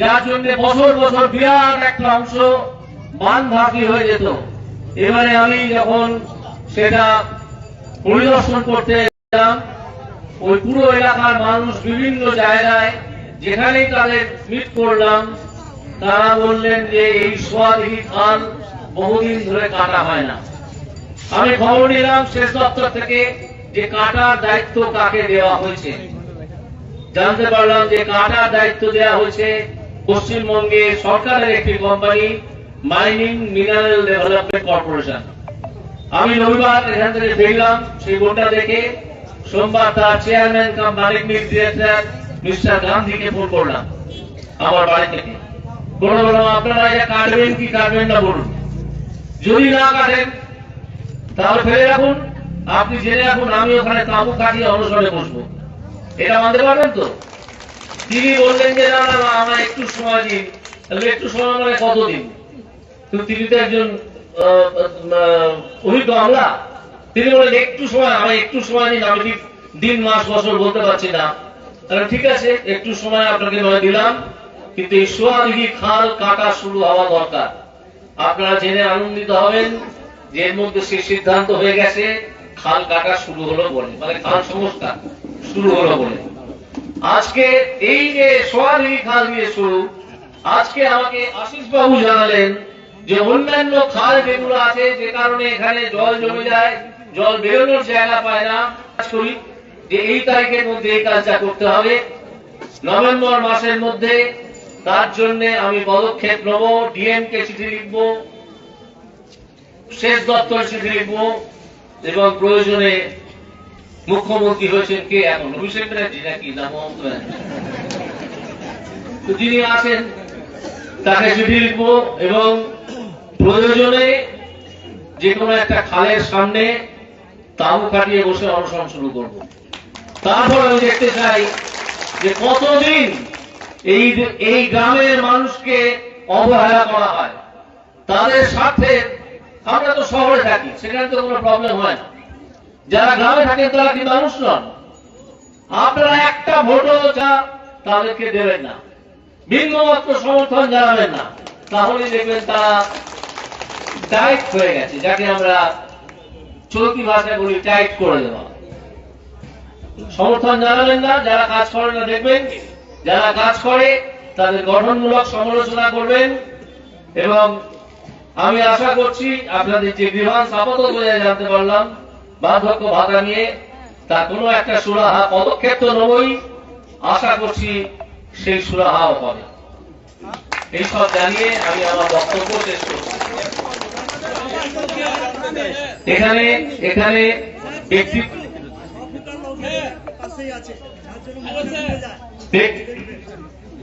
যার জন্য বছর বছর বিরাট একটা অংশ বান ভাগি হয়ে যেত। এবারে আমি যখন সেটা পরিদর্শন করতে এলাম, ওই পুরো এলাকার মানুষ বিভিন্ন জায়গায় যেখানেই তাদের মিট করলাম, তারা বললেন যে এই খাল বহুদিন ধরে কাটা হয় না। আমি খবর নিলাম শেষ দপ্তর থেকে যে কাটার দায়িত্ব কাকে দেওয়া হয়েছে। জানতে পারলাম যে কাটার দায়িত্ব দেওয়া হয়েছে পশ্চিমবঙ্গে সরকারের একটি company, mining mineral development corporation. আমি রবিবার এখান থেকে দেখলাম সেই বোর্ডটা দেখে সোমবার তার চেয়ারম্যান কাম মালিক ডিরেক্টর মিস্টার গান্ধীকে ফোন করলাম, আমার বাড়ি থেকে। বলে বললাম আপনারা এটা কাটবেন কি কাটবেন না বলুন। যদি না কাটেন, তাহলে ফেলে রাখুন। আপনি জেনে রাখুন, আমি ওখানে তাঁবু কাটিয়ে অনুসরণে বসবো। এটা মানতে পারবেন তো? তিনি বললেন যে, না না আমার একটু সময় দিন তাহলে একটু সময় মানে কতদিন? তো তিনি তো একজন অভিজ্ঞ আমরা। তিনি বললেন, একটু সময়, আমার একটু সময় দিন আমি ঠিক দিন, মাস, বছর বলতে পারছি না। তাহলে ঠিক আছে, একটু সময় আপনাকে নয়, দিলাম। কিন্তু এই সোয়াদিঘি খাল কাটা শুরু হওয়া দরকার। আপনারা জেনে আনন্দিত হবেন যে এর মধ্যে সেই সিদ্ধান্ত হয়ে গেছে। খাল কাটা শুরু হলো বলে মানে খাল সংস্কার শুরু হলো বলে। আজকে এই যে সোয়াদিঘি খাল দিয়ে শুরু। আজকে আমাকে আশিস বাবু জানালেন যে অন্যান্য খাল যেগুলো আছে, যে কারণে এখানে জল জমে যায়, জল বেরোনোর জায়গা পায় না। করি যে এই তারিখের মধ্যে এই কাজটা করতে হবে। নভেম্বর মাসের মধ্যে তার জন্য আমি পদক্ষেপ নেব ডিএম কে চিঠি লিখব শেষ দপ্তর চিঠি লিখব এবং প্রয়োজনে মুখ্যমন্ত্রী হয়েছেন কে? এখন অভিষেক ব্যানার্জি নাকি? না, মমতা ব্যানার্জি। যিনি আছেন, তাকে চিঠি লিখব এবং প্রয়োজনে যে কোনো একটা খালের সামনে তাঁবু কাটিয়ে বসে অনশন শুরু করব। তারপর আমি দেখতে চাই যে কতদিন এই এই গ্রামের মানুষকে অবহেলা করা হয়। তাদের স্বার্থে আমরা তো শহরে থাকি, সেখানে তো কোনো প্রবলেম হয় না। যারা গ্রামে থাকেন তারা কি মানুষ নন? আপনারা একটা ভোটও যা তাদেরকে দেবেন না। বিন্দুমাত্র সমর্থন জানাবেন না। তাহলে দেখবেন তারা টাইট হয়ে গেছে, যাকে আমরা চলতি ভাষায় বলি টাইট করে দেওয়া। সমর্থন জানাবেন না, যারা কাজ করে না দেখবেন। যারা কাজ করে, তাদের গঠনমূলক সমালোচনা করবেন। এবং আমি আশা করছি আপনাদের যে বিভান আপাতত বোঝায় জানতে পারলাম। বার্ধক্য ভাতা নিয়ে তা কোনো একটা সুরাহা পদক্ষেপ তো নবই। আশা করছি সেই সুরাহাও হবে। এইসব জানিয়ে আমি আমার বক্তব্য শেষ করছি। এখানে এখানে ব্যক্তি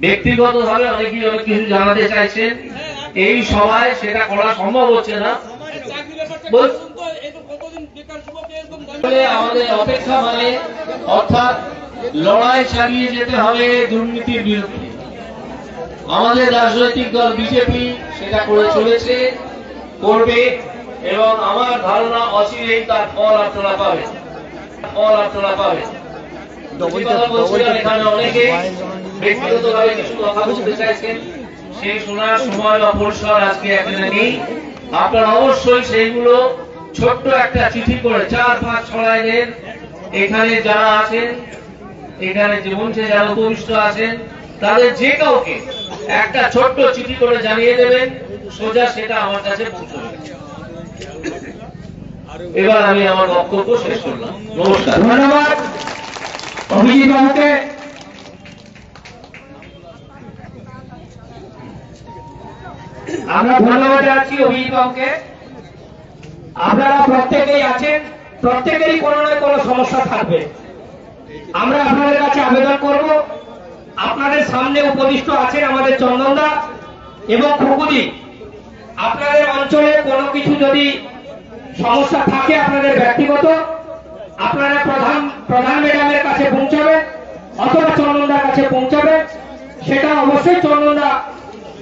ব্যক্তিগত ভাবে অনেকেই অনেক কিছু জানাতে চাইছেন। এই সভায় সেটা করা সম্ভব হচ্ছে না। আমাদের অপেক্ষা মানে অর্থাৎ লড়াই চালিয়ে যেতে হবে দুর্নীতির বিরুদ্ধে। আমাদের রাজনৈতিক দল বিজেপি সেটা করে চলেছে, করবে, এবং আমার ধারণা অচিরেই তার ফল আপনারা পাবেন ফল আপনারা পাবেন এখানে অনেকে, ব্যক্তিগতভাবে কিছু কথা বলতে চাইছেন। সেই শোনার সময় পরিসর আজকে এখানে নেই। আপনারা অবশ্যই সেইগুলো ছোট্ট একটা চিঠি করে চার পাঁচ ছ লাইনের এখানে যারা আছেন, এখানে যে মঞ্চে যারা উপবিষ্ট আছেন, তাদের যে কাউকে একটা ছোট্ট চিঠি করে জানিয়ে দেবেন, সোজা সেটা আমার কাছে পৌঁছবে। এবার আমি আমার বক্তব্য শেষ করলাম। নমস্কার। ধন্যবাদ। অভিজিৎ বাবুকে আমরা ধন্যবাদ জানাচ্ছি অভিজিৎ বাবুকে আপনারা প্রত্যেকেই আছেন, প্রত্যেকেরই কোনো না কোনো সমস্যা থাকবে। আমরা আপনাদের কাছে আবেদন করব, আপনাদের সামনে উপদিষ্ট আছেন আমাদের চন্দনদা এবং খুকুদি। আপনাদের অঞ্চলে কোনো কিছু যদি সমস্যা থাকে আপনাদের ব্যক্তিগত, আপনারা প্রধান প্রধান ম্যাডামের কাছে পৌঁছাবেন অথবা চন্দনদার কাছে পৌঁছাবেন, সেটা অবশ্যই চন্দনদা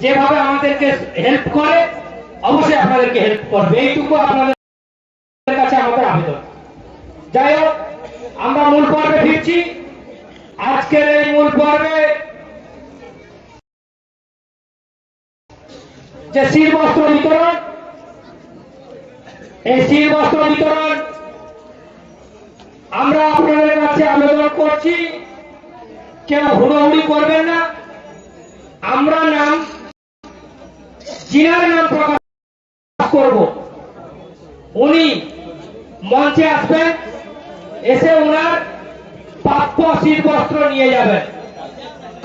যেভাবে আমাদেরকে হেল্প করে, অবশ্যই আপনাদেরকে হেল্প করবে। এইটুকু আপনাদের কাছে আমাদের আবেদন। যাই হোক, আমরা মূল পর্বে ফিরছি। আজকের এই মূল পর্বে যে শীত বস্ত্র বিতরণ, এই শীত বস্ত্র বিতরণ আমরা আপনাদের কাছে আবেদন করছি। কেউ হুড়োহুড়ি করবেন না। আমরা নাম জিনার নাম প্রকাশ করব। উনি মঞ্চে আসবেন, এসে ওনার প্রাপ্য শীত বস্ত্র নিয়ে যাবেন।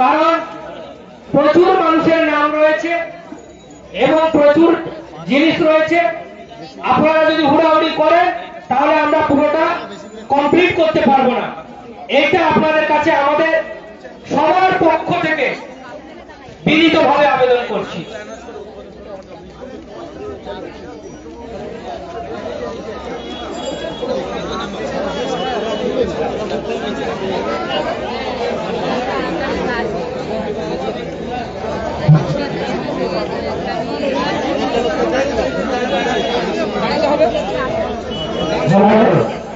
কারণ প্রচুর মানুষের নাম রয়েছে এবং প্রচুর জিনিস রয়েছে। আপনারা যদি হুড়াহুড়ি করেন, তাহলে আমরা পুরোটা কমপ্লিট করতে পারব না। এটা আপনাদের কাছে আমাদের সবার পক্ষ থেকে বিনীতভাবে আবেদন করছি।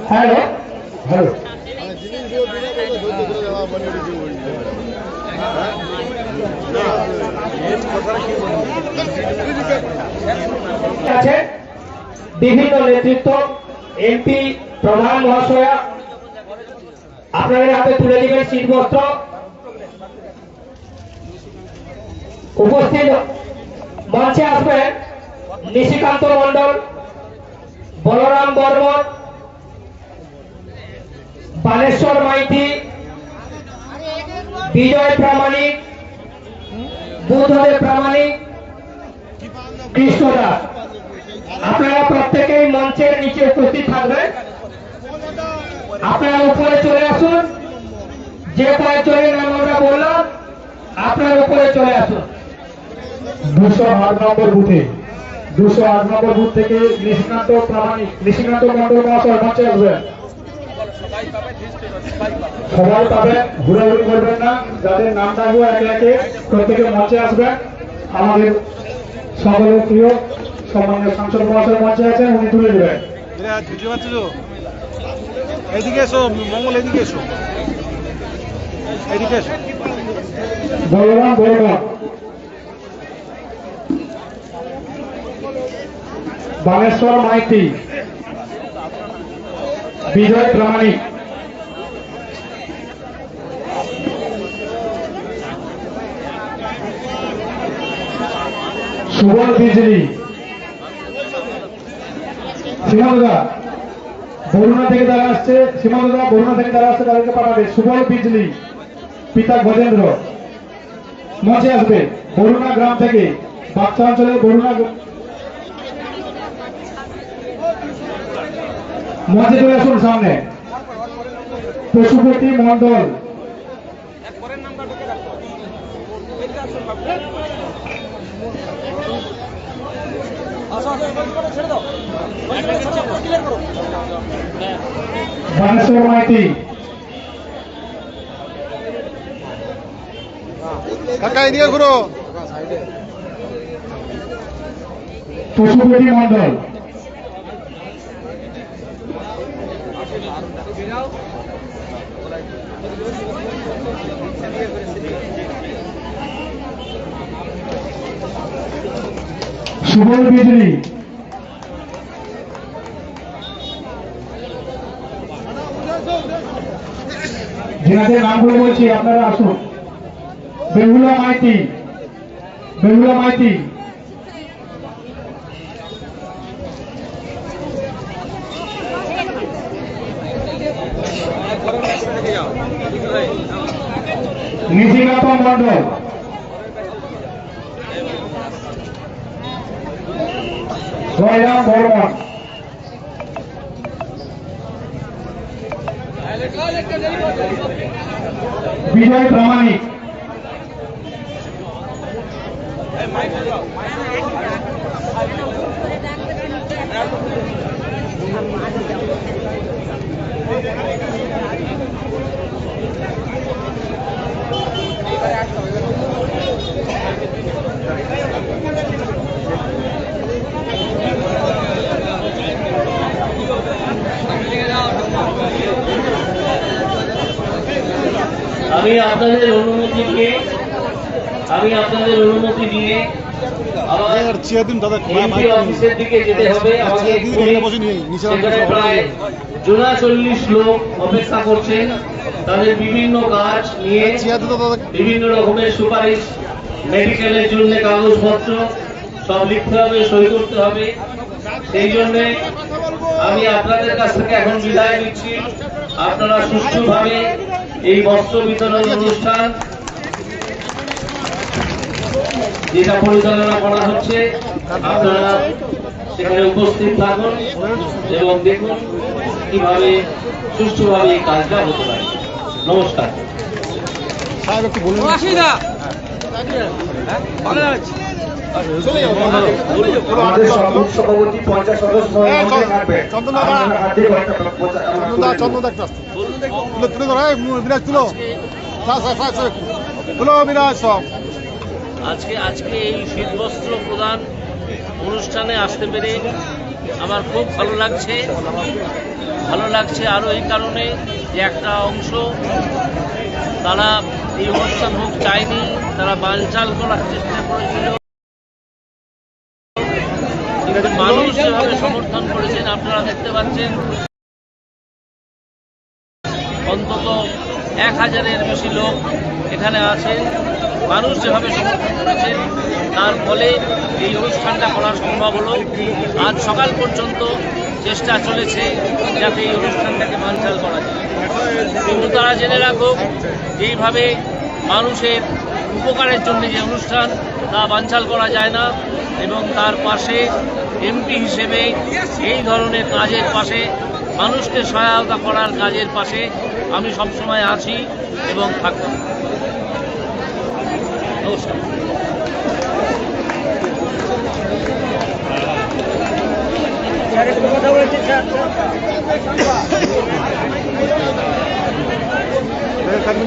হ্যালো হ্যালো বিভিন্ন নেতৃত্ব এমপি প্রধান মহাশয়া, আপনাদের হাতে তুলে দিবেন শীতবস্ত্র। উপস্থিত মঞ্চে আসবেন নিশিকান্ত মন্ডল বলরাম বর্মন, বালেশ্বর মাইতি, বিজয় প্রামাণিক, বুধদেব প্রামাণিক কৃষ্ণ দাস আপনারা প্রত্যেকেই মঞ্চের নিচে উপস্থিত থাকবেন। আপনারা উপরে চলে আসুন। যে কয়েকজনের নাম আমরা বললাম, আপনারা উপরে চলে আসুন। দুশো আট নম্বর বুথে, দুশো আট নম্বর বুথ থেকে নিশিকান্ত প্রামাণিক নিশিকান্ত মন্ডল মহাশয় মঞ্চে আসবেন। সবাই পাবেন, ঘুরাঘুরি করবেন না, যাদের নাম থাকব একে একে প্রত্যেকে মঞ্চে আসবেন। আমাদের সকলের প্রিয় সম্মানীয় সাংসদ মহাশয় মঞ্চে আছেন উনি তুলে দেবেন। এদিকে এসো মঙ্গল এদিকে এসো। এদিকে এসো। বলরাম বলরাম। বালেশ্বর মাইতি। বিজয় প্রামাণিক। সুবল বিজলি। সীমান্তদা বরুণা থেকে তারা আসছে। বরুণা থেকে তারা আসছে, তাদেরকে পাঠাবে। সুবল পিতা গজেন্দ্র। মঞ্চে আসবে। বরুণা গ্রাম থেকে বাচ্চা অঞ্চলে বরুণা মঞ্চে চলে আসুন সামনে। পশুপতি মন্ডল বানেশ্বর মাইতি কাকা এদিকে ঘুরো। পশুপতি মন্ডল সুবল বিজলি যেনাদের নামগুলো বলছি আপনারা আসুন। বেহুলা মাইতি। বেহুলা মাইতি। নিধিনাথ মন্ডল জয়রাম বর্মন বিজয় প্রামাণিক আমি আপনাদের অনুমতি নিয়ে আমি আপনাদের অনুমতি নিয়ে দাদা অফিসের দিকে যেতে হবে। জোড়া চল্লিশ লোক অপেক্ষা করছেন। তাদের বিভিন্ন কাজ নিয়ে বিভিন্ন রকমের সুপারিশ মেডিকেলের জন্য কাগজপত্র সব লিখতে হবে সই করতে হবে। সেই জন্য আমি আপনাদের কাছ থেকে এখন বিদায় নিচ্ছি। আপনারা সুস্থ সুষ্ঠুভাবে এই বস্ত্র বিতরণ অনুষ্ঠান যেটা পরিচালনা করা হচ্ছে আপনারা সেখানে উপস্থিত থাকুন এবং দেখুন কীভাবে সুষ্ঠুভাবে এই কাজটা হতে পারে। নমস্কার। আমাদের সভাপতি সভাপতি পঞ্চাশ সদস্য মধ্যে তুলে ধরো বিরাজ, তুলো। তুলো, বিরাজ, সব। আজকে আজকে এই শীতবস্ত্র প্রদান অনুষ্ঠানে আসতে পেরে আমার খুব ভালো লাগছে। ভালো লাগছে আরও এই কারণে যে একটা অংশ তারা এই অনুষ্ঠান হোক চায়নি, তারা বানচাল করার চেষ্টা করেছিল। মানুষ যেভাবে সমর্থন করেছেন, আপনারা দেখতে পাচ্ছেন অন্তত এক হাজারের বেশি লোক এখানে আছেন মানুষ যেভাবে সমর্থন করেছেন তার ফলে এই অনুষ্ঠানটা করা সম্ভব হলো। আজ সকাল পর্যন্ত চেষ্টা চলেছে যাতে এই অনুষ্ঠানটাকে বানচাল করা যায়। কিন্তু তারা জেনে রাখুক যেইভাবে মানুষের উপকারের জন্য যে অনুষ্ঠান, তা বানচাল করা যায় না এবং তার পাশে এমপি হিসেবে এই ধরনের কাজের পাশে মানুষকে সহায়তা করার কাজের পাশে আমি সবসময় আছি এবং থাকব। নমস্কার।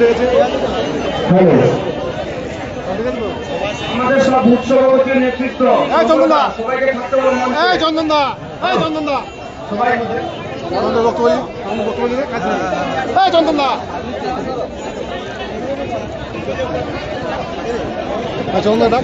গেছে তো? আমাদের সব সভাপতির নেতৃত্ব। চন্দন দা। চন্দন দা এই চন্দন দা সবাই আমাদের বক্তব্য আমাদের বক্তব্য এই চন্দন দা। এই চন্দন দা।